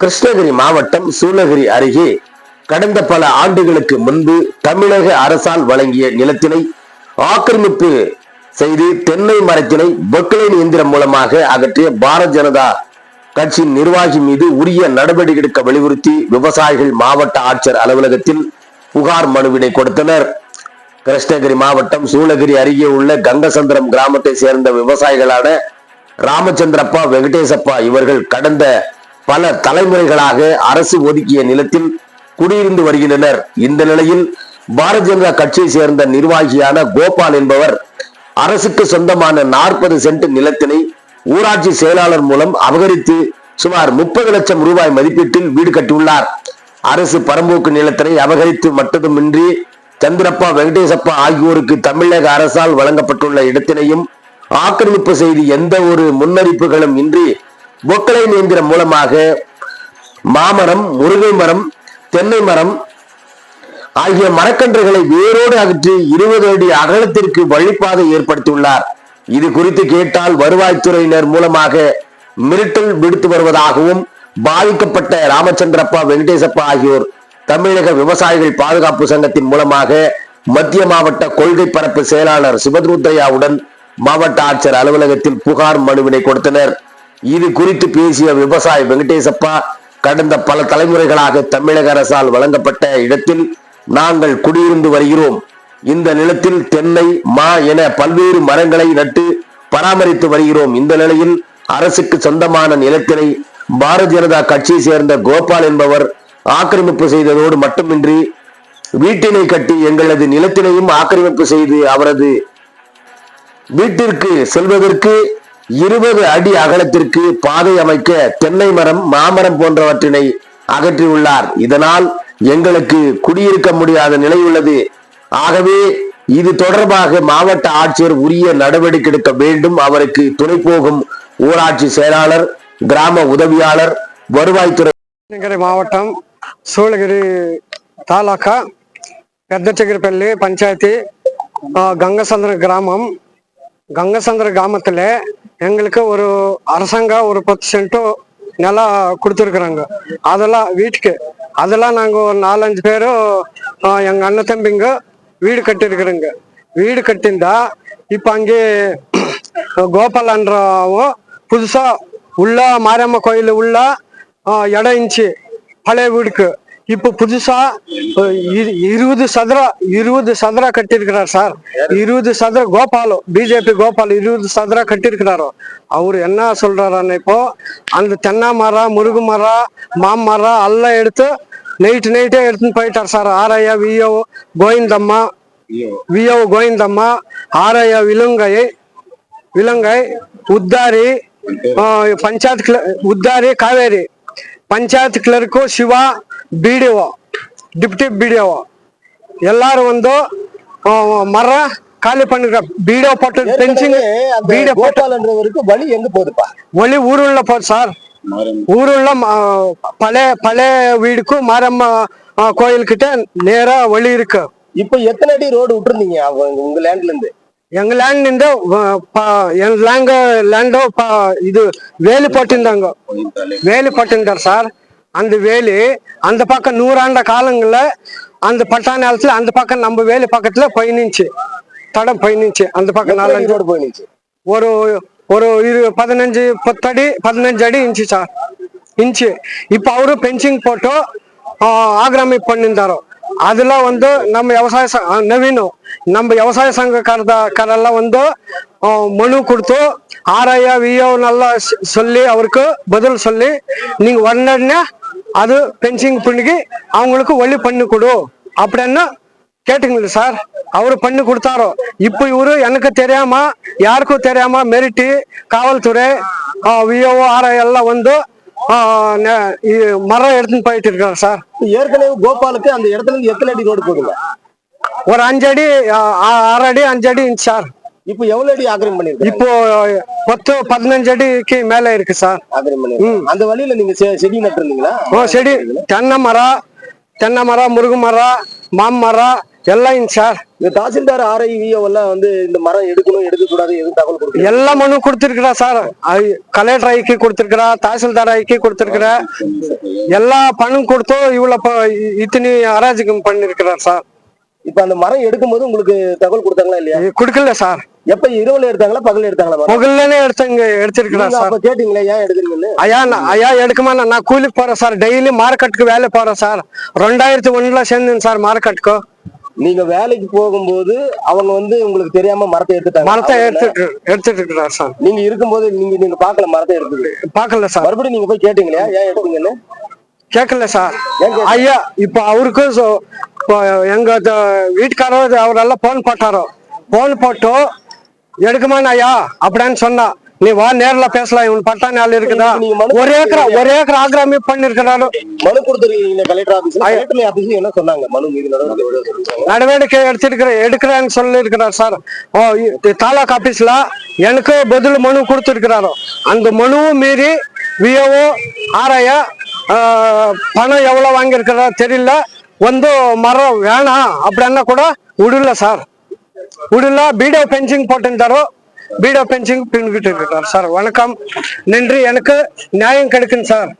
கிருஷ்ணகிரி மாவட்டம் சூளகிரி அருகே கடந்த பல ஆண்டுகளுக்கு முன்பு தமிழக அரசால் வழங்கிய நிலத்தினை ஆக்கிரமிப்பு செய்து தென்னை மரத்தினை பொக்லைன் இயந்திரம் மூலமாக அகற்றிய பாரத் ஜனதா கட்சியின் நிர்வாகி மீது உரிய நடவடிக்கை எடுக்க வலியுறுத்தி விவசாயிகள் மாவட்ட ஆட்சியர் அலுவலகத்தில் புகார் மனுவினை கொடுத்தனர். கிருஷ்ணகிரி மாவட்டம் சூளகிரி அருகே உள்ள கங்கசந்திரம் கிராமத்தை சேர்ந்த விவசாயிகளான ராமச்சந்திரப்பா வெங்கடேசப்பா இவர்கள் கடந்த பல தலைமுறைகளாக அரசு ஒதுக்கிய நிலத்தில் குடியிருந்து வருகின்றனர். இந்த நிலையில் பாரதிய ஜனதா கட்சியை சேர்ந்த நிர்வாகியான கோபால் என்பவர் அரசுக்கு சொந்தமான நாற்பது சென்ட் நிலத்தினை ஊராட்சி செயலாளர் மூலம் அபகரித்து சுமார் முப்பது லட்சம் ரூபாய் மதிப்பீட்டில் வீடு கட்டியுள்ளார். அரசு பரம்போக்கு நிலத்தினை அபகரித்து மட்டுமின்றி சந்திரப்பா வெங்கடேசப்பா ஆகியோருக்கு தமிழக அரசால் வழங்கப்பட்டுள்ள இடத்தினையும் ஆக்கிரமிப்பு செய்து எந்த ஒரு முன்னறிப்புகளும் இன்றி பொக்கலைன் இயந்திரம் மூலமாக மாமரம் முருகை மரம் தென்னை மரம் ஆகிய மரக்கன்றுகளை வேரோடு அகற்றி இருபது அடி அகலத்திற்கு வழிப்பாதை ஏற்படுத்தியுள்ளார். இது குறித்து கேட்டால் வருவாய்த்துறையினர் மூலமாக மிரட்டல் விடுத்து வருவதாகவும் பாதிக்கப்பட்ட ராமச்சந்திரப்பா வெங்கடேசப்பா ஆகியோர் தமிழக விவசாயிகள் பாதுகாப்பு சங்கத்தின் மூலமாக மத்திய மாவட்ட கொள்கை பரப்பு செயலாளர் சிவத்ருத்தையாவுடன் மாவட்ட ஆட்சியர் அலுவலகத்தில் புகார் மனுவினை கொடுத்தனர். இது குறித்து பேசிய விவசாயி வெங்கடேசப்பா கடந்த பல தலைமுறைகளாக தமிழக அரசால் வழங்கப்பட்ட இடத்தில் நாங்கள் குடியிருந்து வருகிறோம். இந்த நிலத்தில் தென்னை மா என பல்வேறு மரங்களை நட்டு பராமரித்து வருகிறோம். இந்த நிலையில் அரசுக்கு சொந்தமான நிலத்தினை பாரதிய ஜனதா கட்சியை சேர்ந்த கோபால் என்பவர் ஆக்கிரமிப்பு செய்ததோடு மட்டுமின்றி வீட்டினை கட்டி எங்களது நிலத்தினையும் ஆக்கிரமிப்பு செய்து அவரது வீட்டிற்கு செல்வதற்கு இருபது அடி அகலத்திற்கு பாதை அமைக்க தென்னை மரம் மாமரம் போன்றவற்றினை அகற்றியுள்ளார். இதனால் எங்களுக்கு குடியிருக்க முடியாத நிலை உள்ளது. ஆகவே இது தொடர்பாக மாவட்ட ஆட்சியர் உரிய நடவடிக்கை எடுக்க வேண்டும். அவருக்கு துணை போகும் ஊராட்சி செயலாளர் கிராம உதவியாளர் வருவாய்த்துறை மாவட்டம் சூளகிரி తాలూకా పెద్ద చగిరిపల్లి பஞ்சாயத்து கங்கசந்திர கிராமம். கங்கசந்திர கிராமத்தில் எங்களுக்கு ஒரு அரசாங்கம் ஒரு பத்து சென்ட்டு நிலம் கொடுத்துருக்குறாங்க. அதெல்லாம் வீட்டுக்கு அதெல்லாம் நாங்கள் ஒரு நாலஞ்சு பேரும் எங்கள் அண்ணன் தம்பிங்க வீடு கட்டியிருக்கிறோங்க. வீடு கட்டியிருந்தா இப்போ அங்கே கோபாலன்றவும் புதுசாக உள்ள மாரியம்ம கோயில் உள்ள இடம் இருந்துச்சு. பழைய வீடுக்கு. இப்போ புதுசா இருபது சதுர இருபது சதுர கட்டியிருக்கிறார் சார். இருபது சதுர கோபாலு பிஜேபி கோபால் இருபது சதுரா கட்டிருக்கிறாரோ அவர் என்ன சொல்றாருன்னு இப்போ அந்த தென்னை மரம் முருகு மரம் மாமரம் எல்லாம் எடுத்து நைட்டு நைட்டே எடுத்துன்னு போயிட்டார் சார். ஆரையா விஓ கோவிந்தம்மா விஓ கோவிந்தம்மா ஆரையா விலங்கை விலங்கை உத்தாரி panchayat உத்தாரி Kaveri. panchayat clerk Shiva B D O deputy B D O ಎಲ್ಲಾರು ಒಂದು ಆ, ಮರ ಖಾಲಿ பண்ணிருக்க ಬಿ ಡಿ ಒ ಪಟ್ಟು பென்சிங் ಬಿ ಡಿ ಒ ಪಟ್ಟು கோபால்ன்றவருக்கு வழி எங்க போகுதுப்பா ஒளி ஊருள்ள போகுது சார் ஊருள்ள ம- பழைய பழைய வீடுக்கும் மாரம்ம ஆ, கோயில்கிட்ட நேரா வழி இருக்கு இப்ப எத்தனை அடி ரோடு விட்டுருந்தீங்க அவங்க உங்க லேண்ட்ல இருந்து எங்க லேண்ட் இந்த எங்க லேண்ட் லேண்டோ இது வேலி போட்டிருந்தாங்க வேலி போட்டிருந்தார் சார் அந்த வேலி அந்த பக்கம் நூறாண்ட காலங்கள்ல அந்த பட்டா நேரத்துல அந்த பக்கம் நம்ம வேலி பக்கத்துல போயினுச்சு தடம் போயினுச்சு அந்த பக்கம் நாலஞ்சு ரோடு போயிடுச்சு ஒரு ஒரு இரு பதினஞ்சு பத்தடி பதினஞ்சு அடி இன்ச்சு சார் இன்ச்சு இப்போ அவரு பென்சிங் போட்டு ಆ, ಆಕ್ರಮಿಪ್ பண்ணியிருந்தாரோ அதுல வந்து நம்ம விவசாய ச- ಆ, ನವೀನು நம்ம விவசாய ಸಂಘಕಾರದ ಕಾರೆಲ್ಲ ಒಂದು ಆ, மனு கொடுத்து ஆர்ஐயா விஓனெல்லாம் சொல்லி அவருக்கு பதில் சொல்லி நீங்க உடனே அது பென்சிங் பண்ணி அவங்களுக்கு வழி பண்ணி கொடு அப்படின்னு கேட்டுங்களா சார் அவரு பண்ணி கொடுத்தாரோ இப்போ இவரு எனக்கு தெரியாம யாருக்கும் தெரியாம மெரிட்டி காவல்துறை விஓ ஆர்ஐ எல்லாம் வந்து ஆ, நெ- இ- மரம் எடுத்துன்னு போயிட்டு இருக்காரு சார். ஏற்கனவே கோபாலுக்கு அந்த இடத்துல இருந்து எத்தனை அடி ரோடு போகுதுங்க? ஒரு அஞ்சடி ஆறு அடி அஞ்சடி இருந்துச்சு சார். இப்ப எவ்வளவு அடி ஆக்கிரமம் பண்ணிருக்கீங்க இப்போ பத்து பதினஞ்சு அடிக்கு மேல இருக்கு சார். அந்த வழியில நீங்க செடி நட்டுருந்தீங்களா? ஓ செடி தென்னை மரம் தென்னை மரம் முருங்கை மரம் மாமரம் எல்லாம் சார். இந்த தாசில்தார் ஆர்ஐவிஓ எல்லாம் வந்து இந்த மரம் எடுக்கணும் எடுக்க கூடாது எதுவும் தகவல் கொடுக்கல. எல்லா மனு கொடுத்திருக்கிறா சார். கலெக்டர் ஐக்கு கொடுத்திருக்கிறா தாசில்தார் ஐக்கு கொடுத்திருக்கிறா. எல்லா பணம் கொடுத்தும் இவ்வளவு இத்தனை அராஜகம் பண்ணிருக்கிறார் சார். இப்ப அந்த மரம் எடுக்கும்போது உங்களுக்கு தகவல் கொடுத்தாங்களா இல்லையா? கொடுக்கல சார். எப்ப இரவுல எடுத்தாங்களா பகல்ல எடுத்தாங்களா மரம்? புகழ்லனே எடுத்துங்க எடுத்திருக்கிறார் நீங்க சார். அப்ப கேட்டீங்களா ஏன் எடுக்கிறீங்கன்னு ஐயா நான் ஐயா எடுக்குமா நான் நான் கூலிக்கு போறேன் சார். டெய்லி மார்க்கெட்டுக்கு வேலை போறேன் சார். ரெண்டாயிரத்தி ஒண்ணுல சேர்ந்தேன் சார் மார்க்கெட்டுக்கு நீங்க வேலைக்கு போகும்போது அவங்க வந்து உங்களுக்கு தெரியாம மரத்தை எடுத்துட்டாங்க. மரத்தை எடுத்துட்டு எடுத்துட்டு இருக்கிறார் சார். நீங்க இருக்கும்போது நீங்க நீங்க பாக்கல மரத்தை எடுத்தது. பார்க்கல சார். மறுபடியும் நீங்க போய் கேட்டீங்களா? ஏன் எடுத்தீங்கன்னு? கேட்கல சார்? ஐயா இப்போ அவருக்கு எங்க வீட்டுக்காரர் அவரெல்லாம் போன் போட்டாரோ? போன் போட்டு எடுக்குமான்னு ஐயா அப்படின்னு சொன்னா. நீ வா நேர்ல பேசலாம். இவன் பட்டா நாள் இருக்குதா? ஒரு ஏக்கரா ஒரு ஏக்கர் ஆக்கிரமி பண்ணிருக்கிறாரு மனு கொடுத்துருக்கீங்க கலெக்டர் ஆபீஸ் என்ன சொன்னாங்க? மனு மீது நடவடிக்கை எடுத்திருக்கிற எடுக்கிறேன்னு சொல்லியிருக்கிறார் சார். ஓ இ- தாலுக் ஆபீஸ்ல எனக்கு பதில் மனு கொடுத்துருக்கிறாரோ? அந்த மனுவும் மீறி விஓ ஆராய பணம் எவ்வளவு வாங்கியிருக்கிறா தெரியல. வந்து மரம் வேணாம் அப்படின்னா கூட விடல சார். விடல பீடோ பென்சிங் போட்டிருந்தாரோ பீடா பென்சிங் பின்கிட்டு இருக்கிறார். சார் வணக்கம். நன்றி. எனக்கு நியாயம் கிடைக்கும் சார்.